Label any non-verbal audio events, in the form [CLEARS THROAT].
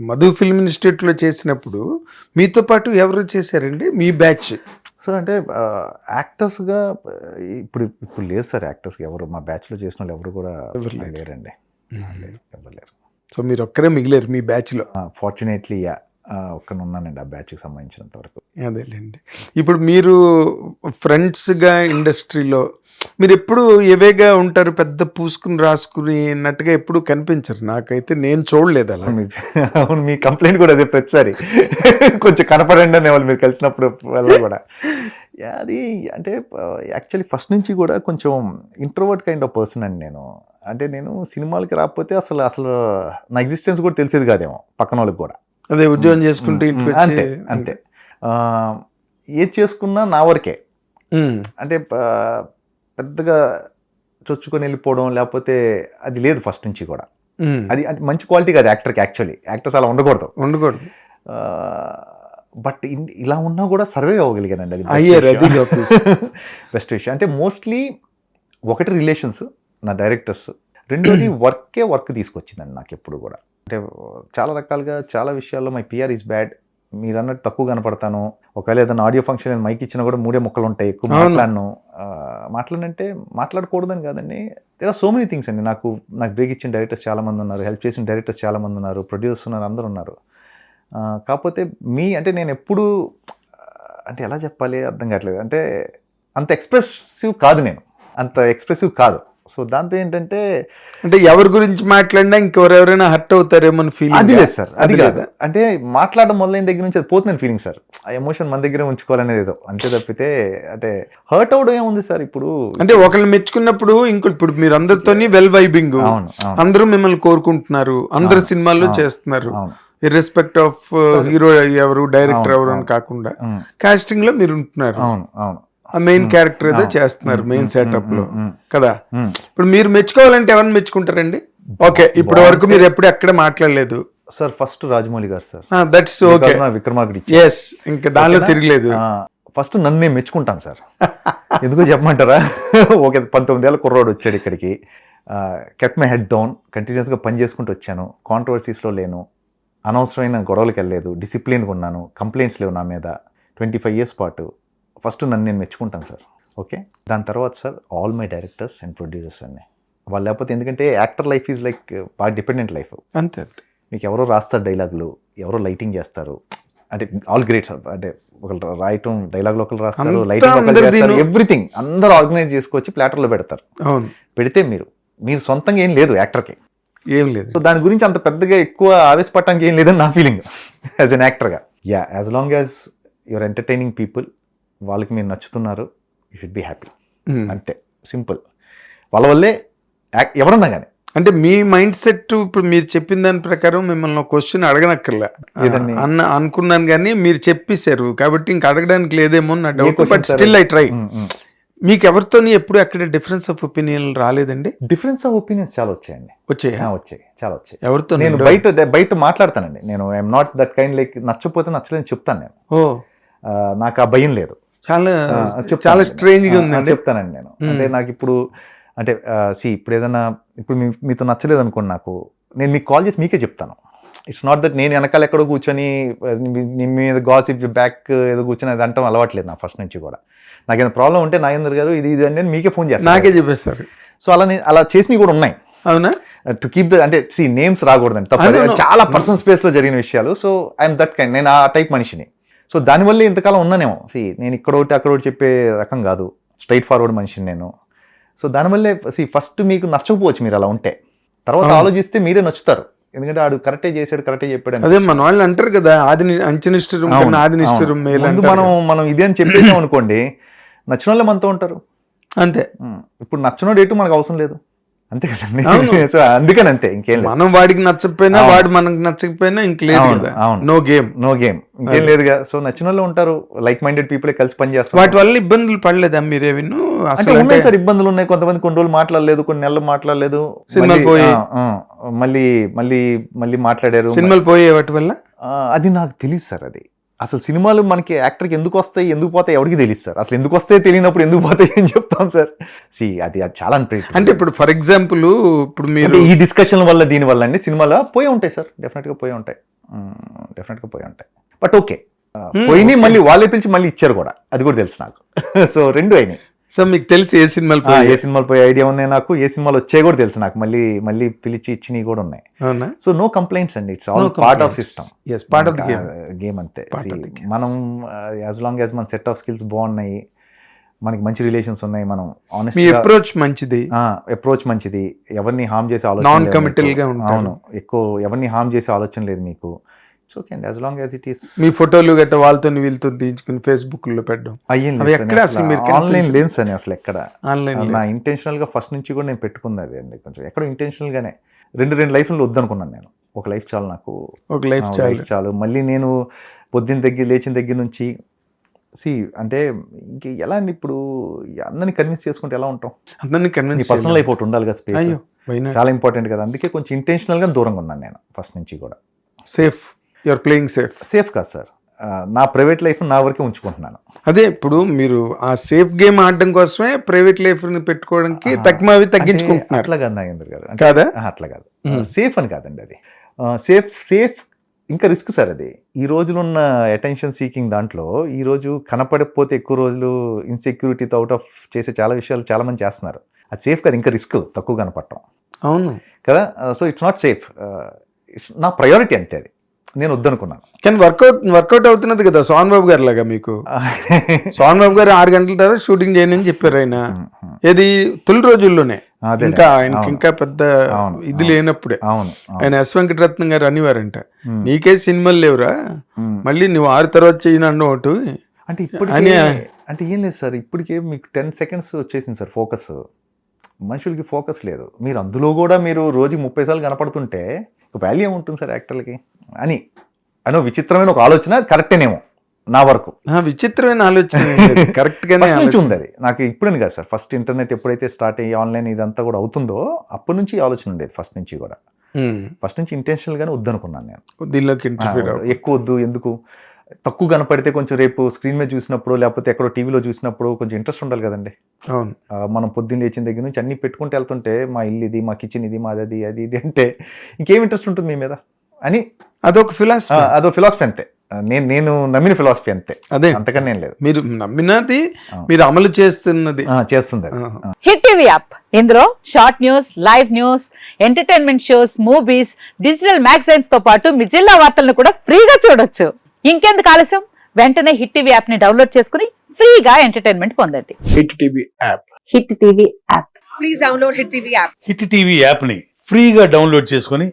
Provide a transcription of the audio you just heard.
Madhu film ఇన్స్టిట్యూట్లో చేసినప్పుడు మీతో పాటు ఎవరు చేశారండి? మీ బ్యాచ్. సో అంటే యాక్టర్స్గా ఇప్పుడు ఇప్పుడు లేరు సార్ యాక్టర్స్గా ఎవరు. మా బ్యాచ్లో చేసిన వాళ్ళు ఎవరు కూడా లేరండి. లేరు. ఎవరు లేరు. సో మీరు ఒక్కరే మిగిలేరు మీ బ్యాచ్లో. ఫార్చునేట్లీ ఉన్నానండి ఆ బ్యాచ్కి సంబంధించినంత వరకు. అదేలేండి. ఇప్పుడు మీరు ఫ్రెండ్స్గా ఇండస్ట్రీలో మీరు ఎప్పుడు ఎవేగా ఉంటారు పెద్ద పూసుకుని రాసుకున్నట్టుగా ఎప్పుడు కనిపించరు? నాకైతే నేను చూడలేదు అలా. అవును మీ కంప్లైంట్ కూడా అదే ప్రతిసారి. కొంచెం కనపడండి అనే వాళ్ళు మీరు కలిసినప్పుడు కూడా. అది అంటే యాక్చువల్లీ ఫస్ట్ నుంచి కూడా కొంచెం ఇంట్రోవర్ట్ కైండ్ ఆఫ్ పర్సన్ అండి నేను. అంటే నేను సినిమాలకి రాకపోతే అసలు అసలు నా ఎగ్జిస్టెన్స్ కూడా తెలిసేది కాదేమో పక్కన వాళ్ళకి కూడా. అదే ఉద్యోగం చేసుకుంటూ అంతే అంతే. ఏది చేసుకున్నా నా వరకే. అంటే పెద్దగా చొచ్చుకొని వెళ్ళిపోవడం లేకపోతే అది లేదు ఫస్ట్ నుంచి కూడా. అది అంటే మంచి క్వాలిటీ కాదు యాక్టర్కి యాక్చువల్లీ. యాక్టర్స్ అలా ఉండకూడదు. ఉండకూడదు. బట్ ఇలా ఉన్నా కూడా సర్వే అవ్వగలిగానండి అది అయ్యారు. బెస్ట్ [LAUGHS] విషయం. అంటే మోస్ట్లీ ఒకటి రిలేషన్స్ నా డైరెక్టర్స్. రెండోది [CLEARS THROAT] వర్కే వర్క్ తీసుకొచ్చిందండి నాకు ఎప్పుడు కూడా. అంటే చాలా రకాలుగా చాలా విషయాల్లో మై పిఆర్ ఈజ్ బ్యాడ్ మీరు అన్నట్టు తక్కువ కనపడతాను. ఒకవేళ ఏదైనా ఆడియో ఫంక్షన్ మైక్ ఇచ్చినా కూడా మూడే ముక్కలు ఉంటాయి ఎక్కువ. మాట్లాడను. మాట్లాడంటే మాట్లాడకూడదని కాదండి. There are so many things అండి. నాకు నాకు బ్రేక్ ఇచ్చిన డైరెక్టర్స్ చాలా మంది ఉన్నారు హెల్ప్ చేసిన డైరెక్టర్స్ చాలా మంది ఉన్నారు ప్రొడ్యూసర్స్ ఉన్నారు అందరూ ఉన్నారు. కాకపోతే మీ అంటే నేను ఎప్పుడు అంటే ఎలా చెప్పాలి? అర్థం కావట్లేదు. అంటే అంత ఎక్స్ప్రెసివ్ కాదు నేను. అంత ఎక్స్ప్రెసివ్ కాదు. సో దాంతో ఏంటంటే అంటే ఎవరి గురించి మాట్లాడినా ఇంకెవరెవరైనా హర్ట్ అవుతారేమో అది ఫీలింగ్ లేదు సార్ అది కాదు. అంటే మాట్లాడడం మొదలైన దగ్గర నుంచి అది పోతుందని ఫీలింగ్ సార్. ఆ ఎమోషన్ మన దగ్గరే ఉంచుకోవాలనేది ఏదో. అంతే తప్పితే అంటే హర్ట్ అవడం ఏముంది సార్ ఇప్పుడు? అంటే ఒకళ్ళు మెచ్చుకున్నప్పుడు ఇంకో ఇప్పుడు మీరు అందరితోని వెల్ వైబింగ్ అందరూ మిమ్మల్ని కోరుకుంటున్నారు. అందరు సినిమాల్లో చేస్తున్నారు. ఇర్రెస్పెక్ట్ ఆఫ్ హీరో ఎవరు డైరెక్టర్ ఎవరు అని కాకుండా కాస్టింగ్లో మీరు ఉంటున్నారు. అవును అవును. ఆ మెయిన్ క్యారెక్టర్ ఏదో చేస్తున్నారు మెయిన్ సెటప్లో. కదా. ఇప్పుడు మీరు మెచ్చుకోవాలంటే ఎవరిని మెచ్చుకుంటారండి? ఓకే ఇప్పటి వరకు మీరు ఎప్పుడు ఎక్కడ మాట్లాడలేదు. సార్ ఫస్ట్ రాజమౌళి గారు సార్. దట్స్ ఓకే విక్రమార్కుడి ఎస్ ఇంకా దానిలో తిరగలేదు. ఫస్ట్ నన్ను నేను మెచ్చుకుంటాను సార్. ఎందుకో చెప్పమంటారా? [LAUGHS] ఓకే పంతొమ్మిది ఏళ్ళ కుర్రోడు వచ్చాడు ఇక్కడికి. కెట్ మై హెడ్ డౌన్ కంటిన్యూస్గా పని చేసుకుంటూ వచ్చాను. కాంట్రవర్సీస్లో లేను. అనవసరమైన గొడవలకు వెళ్ళలేదు. డిసిప్లిన్గా ఉన్నాను. కంప్లైంట్స్ లేవు నా మీద. ట్వంటీ ఫైవ్ ఇయర్స్ పాటు. ఫస్ట్ నన్ను నేను మెచ్చుకుంటాను సార్ ఓకే? దాని తర్వాత sir all my directors and producers అన్నీ. వాళ్ళు లేకపోతే ఎందుకంటే యాక్టర్ లైఫ్ ఈజ్ లైక్ బాగా డిపెండెంట్ లైఫ్ అంతే మీకు ఎవరో రాస్తారు డైలాగులు ఎవరో లైటింగ్ చేస్తారు. అంటే ఆల్ గ్రేట్ సార్ అంటే ఒకరు రాయటం డైలాగ్ ఒకరు రాస్తారు లైటింగ్ ఒకరు చేస్తారు అందరిదీను. ఎవ్రీథింగ్ అందరూ ఆర్గనైజ్ చేసుకొచ్చి ప్లాటర్లో పెడతారు. పెడితే మీరు మీరు సొంతంగా ఏం లేదు యాక్టర్కి ఏం లేదు. సో దాని గురించి అంత పెద్దగా ఎక్కువ ఆవేశపడటానికి ఏం లేదని నా ఫీలింగ్ యాజ్ అన్ యాక్టర్గా ya as long as your entertaining people వాళ్ళకి మీరు నచ్చుతున్నారు యూ షుడ్ బి హ్యాపీ. అంతే. సింపుల్ వాళ్ళ వల్లే ఎవరన్నా కానీ అంటే మీ మైండ్ సెట్ ఇప్పుడు మీరు చెప్పిన దాని ప్రకారం మిమ్మల్ని క్వశ్చన్ అడగనక్కర్లే? అన్న అనుకున్నాను కానీ మీరు చెప్పేశారు కాబట్టి ఇంక అడగడానికి లేదేమో నా doubt but? Still I try మీకు ఎవరితోని ఎప్పుడు అక్కడ డిఫరెన్స్ ఆఫ్ ఒపీనియన్ రాలేదండి? డిఫరెన్స్ ఆఫ్ ఒపీనియన్స్ చాలా వచ్చాయండి. వచ్చాయా? వచ్చాయి. చాలా వచ్చాయి. ఎవరితో నేను బయట బయట మాట్లాడతానండి. నేను I'm not that kind like నచ్చపోతే నచ్చలేదని చెప్తాను నేను. నాకు ఆ భయం లేదు. చాలా. చాలా స్ట్రేంజ్గా ఆ, ఉందండి. చెప్తానండి నేను. అంటే నాకు ఇప్పుడు అంటే సి ఇప్పుడు ఏదైనా ఇప్పుడు మీతో నచ్చలేదు అనుకోండి నాకు నేను మీకు కాల్ చేసి మీకే చెప్తాను. ఇట్స్ నాట్ దట్ నేను వెనకాల ఎక్కడో కూర్చొని మీద గాసిప్ బ్యాక్ ఏదో కూర్చొని అది అంటాం అలవాట్లేదు నాకు ఫస్ట్ నుంచి కూడా. నాకేమైనా ప్రాబ్లం ఉంటే నాగేంద్ర గారు ఇది ఇది అంటే మీకే ఫోన్ చేస్తాను. నాకే చెప్పేస్తారు. సో అలా నేను- అలా చేసినవి కూడా ఉన్నాయి. అవునా? టు కీప్ ద అంటే సి నేమ్స్ రాకూడదండి తప్ప. చాలా పర్సనల్ స్పేస్లో జరిగిన విషయాలు. సో ఐఎమ్ దట్ కైండ్ నేను ఆ టైప్ మనిషిని. సో దానివల్ల ఇంతకాలం ఉన్నానేమో. సి నేను ఇక్కడ ఒకటి అక్కడ ఒకటి చెప్పే రకం కాదు. స్ట్రైట్ ఫార్వర్డ్ మనిషిని నేను. సో దానివల్లే సి ఫస్ట్ మీకు నచ్చకపోవచ్చు మీరు అలా ఉంటే. తర్వాత ఆలోచిస్తే మీరే నచ్చుతారు. ఎందుకంటే ఆడు కరెక్టే చేశాడు కరెక్టే చెప్పాడు. అదే మన వాళ్ళు అంటారు కదా ఆది ని- అంచనిష్టం అవును, కన్నా ఆది నిష్ఠురం అవును. మేలు ముందు మనం మనం ఇదే అని చెప్పేసాం అనుకోండి నచ్చిన వాళ్ళే మనతో ఉంటారు. అంతే. ఇప్పుడు నచ్చినోడు ఎటు మనకు అవసరం లేదు. అంతే. సో అందుకని అంతే ఇంకేం లేదు. మనం వాడికి నచ్చకపోయినా వాడు మనకు నచ్చకపోయినా ఇంక కదా. నో గేమ్ నో గేమ్ ఇంకేం లేదుగా. సో నచ్చిన వాళ్ళు ఉంటారు. లైక్ మైండెడ్ పీపుల్ కలిసి పని చేస్తారు వాటి వల్ల ఇబ్బందులు పడలేదా మీరేవిను అంటే అసలు ఉన్నాయి సార్ ఇబ్బందులు ఉన్నాయి. కొంతమంది కొన్ని రోజులు మాట్లాడలేదు కొన్ని నెలలు మాట్లాడలేదు. సినిమాలు పోయి. మళ్ళీ మళ్ళీ మళ్ళీ మాట్లాడారు. సినిమాలు పోయే వాటి వల్ల? అది నాకు తెలియదు సార్ అది. అసలు సినిమాలు మనకి యాక్టర్కి ఎందుకు వస్తాయి ఎందుకు పోతాయి ఎవరికి తెలియదు సార్. అసలు ఎందుకు వస్తాయి తెలియనప్పుడు ఎందుకు పోతాయి అని చెప్తాం సార్. సి అది అది చాలా అన్ప్రెడిక్టబుల్ అంటే ఇప్పుడు ఫర్ ఎగ్జాంపుల్ ఇప్పుడు మీరు ఈ డిస్కషన్ వల్ల దీని వల్ల అండి సినిమాలో పోయి ఉంటాయి సార్. డెఫినెట్గా పోయి ఉంటాయి. డెఫినెట్గా పోయి ఉంటాయి. బట్ ఓకే పోయినాయి మళ్ళీ వాళ్ళే పిలిచి మళ్ళీ ఇచ్చారు కూడా. అది కూడా తెలుసు నాకు. [LAUGHS] సో రెండు అయినాయి. సో మీకు తెలిసి ఏ సినిమాలు ఏ సినిమాలు పోయే ఐడియా ఉన్నాయి నాకు. ఏ సినిమాలు వచ్చాయి కూడా తెలుసు నాకు. మళ్ళీ మళ్ళీ పిలిచి ఇచ్చినవి కూడా ఉన్నాయి. సో నో కంప్లైంట్స్ అండి. It's all part of. System the game. Game అంతే. మనం యాజ్ లాంగ్ యాజ్ మన సెట్ ఆఫ్ స్కిల్స్ బాగున్నాయి మనకి మంచి రిలేషన్స్ ఉన్నాయి మనం ఆనెస్ట్ అప్రోచ్ మంచిది. అప్రోచ్ మంచిది. ఎవరిని హార్మ్ చేసే ఆలోచన. గా. అవును. ఎక్కువ ఎవరిని హార్మ్ చేసే ఆలోచన లేదు మీకు. ఇట్స్ ఓకే అండి as long as it is మీ ఫోటోలు గట్ట వాళ్ళతో వీళ్ళతో తీయించుకుని ఫేస్బుక్లో పెట్టడం ఆన్లైన్. లేదు సార్ అసలు ఎక్కడ? ఆన్లైన్ నా ఇంటెన్షనల్గా ఫస్ట్ నుంచి కూడా నేను పెట్టుకుంది అది అండి కొంచెం. ఎక్కడో ఇంటెన్షనల్ గానే రెండు రెండు లైఫ్లు వద్దనుకున్నాను నేను. ఒక లైఫ్ చాలు నాకు. ఒక లైఫ్ చాలు. చాలు. మళ్ళీ నేను పొద్దున్న దగ్గర లేచిన దగ్గర నుంచి సి అంటే ఇంక ఎలా అండి ఇప్పుడు అందరిని కన్విన్స్ చేసుకుంటే ఎలా ఉంటాం? అందరినీ కన్విన్స్ పర్సనల్ లైఫ్ ఒకటి ఉండాలి కదా స్పేస్ చాలా ఇంపార్టెంట్ కదా. అందుకే కొంచెం ఇంటెన్షనల్గా దూరంగా ఉన్నాను నేను ఫస్ట్ నుంచి కూడా. Safe your playing safe safe కాదు సార్. నా ప్రైవేట్ లైఫ్ నా వరకే ఉంచుకుంటున్నాను. అదే ఇప్పుడు మీరు ఆ సేఫ్ గేమ్ ఆడడం కోసమే ప్రైవేట్ లైఫ్ని పెట్టుకోవడానికి తక్కువ అవి అంటే తగ్గించుకుంటున్నారు అట్లా కాదు నాగేంద్ర గారు కాదా? అట్లా కాదు. సేఫ్ అని కాదండి అది. సేఫ్ సేఫ్ ఇంకా రిస్క్ సార్ అది. ఈ రోజులో ఉన్న అటెన్షన్ సీకింగ్ దాంట్లో ఈ రోజు కనపడకపోతే ఎక్కువ రోజులు ఇన్సెక్యూరిటీతో అవుట్ ఆఫ్ చేసే చాలా విషయాలు చాలా మంది చేస్తున్నారు. అది సేఫ్ కాదు ఇంకా రిస్క్ తక్కువ కనపడటం. అవును. కదా? So it's not safe it's నా ప్రయారిటీ అంతే అది. నేను వద్దనుకున్నాను. కానీ వర్కౌట్ వర్కౌట్ అవుతున్నది కదా సోహన్ బాబు గారు లాగా మీకు. [LAUGHS] సోహన్ బాబు గారు ఆరు గంటల తర్వాత షూటింగ్ చేయని అని చెప్పారు ఆయన. ఏది? తొలి రోజుల్లోనే. ఇంకా ఆయనకి. ఇంకా పెద్ద ఇది లేనప్పుడే. అవును. ఆయన ఎస్ వెంకటరత్నం గారు అనేవారంట. నీకే సినిమాలు లేవురా. మళ్ళీ నువ్వు ఆరు తర్వాత చేయను ఒకటి అంటే అని- అంటే ఏం లేదు సార్ ఇప్పటికే మీకు టెన్ సెకండ్స్ వచ్చేసింది సార్ ఫోకస్. మనుషులకి ఫోకస్ లేదు. మీరు అందులో కూడా మీరు రోజుకి ముప్పై సార్లు కనపడుతుంటే వాల్యూ ఏముంటుంది సార్ యాక్టర్లకి? అని. అనో విచిత్రమైన ఒక ఆలోచన కరెక్టేనేమో నా వరకు. విచిత్రమైన ఆలోచన [LAUGHS] కరెక్ట్ గానే ఫస్ట్ నుంచి. ఉంది అది నాకు ఇప్పుడని కాదు సార్ ఫస్ట్ ఇంటర్నెట్ ఎప్పుడైతే స్టార్ట్ అయ్యి ఆన్లైన్ ఇదంతా కూడా అవుతుందో అప్పటి నుంచి ఆలోచన ఉండేది ఫస్ట్ నుంచి కూడా. ఫస్ట్ నుంచి ఇంటెన్షనల్ గానే వద్దనుకున్నాను నేను. దీనిలోకి ఎక్కువ వద్దు ఎందుకు? తక్కువ కనపడితే కొంచెం రేపు స్క్రీన్ మీద చూసినప్పుడు లేకపోతే ఎక్కడో టీవీలో చూసినప్పుడు కొంచెం ఇంట్రెస్ట్ ఉండాలి కదండి. అవును. మనం పొద్దున్న లేచిన దగ్గర నుంచి అన్ని పెట్టుకుంటూ వెళ్తుంటే మా ఇల్లు ఇది మా కిచెన్ ఇది మాది అది అది ఇది అంటే ఇంకేం ఇంట్రెస్ట్ ఉంటుంది మీ మీద? అని అదొక ఫిలాసఫీ అదో ఫిలాసఫీ అంతే. నేను నేను నమ్మిన ఫిలాసఫీ అంతే. అదే. అంతకన్నా ఏం లేదు. మీరు నమ్మినది మీరు అమలు చేస్తున్నది. ఆ, చేస్తుంది. Hit TV app. ఇందులో short news live news entertainment shows movies digital మ్యాగజైన్స్తో పాటు మీ జిల్లా వార్తలను కూడా ఫ్రీగా చూడొచ్చు. ఇంకెందుకు ఆలస్యం? వెంటనే హిట్ టీవీ యాప్ని డౌన్లోడ్ చేసుకుని ఫ్రీగా ఎంటర్టైన్మెంట్ పొందండి. Hit TV app. Hit TV app. Please download Hit TV app. Hit TV యాప్ని ఫ్రీగా డౌన్లోడ్ చేసుకొని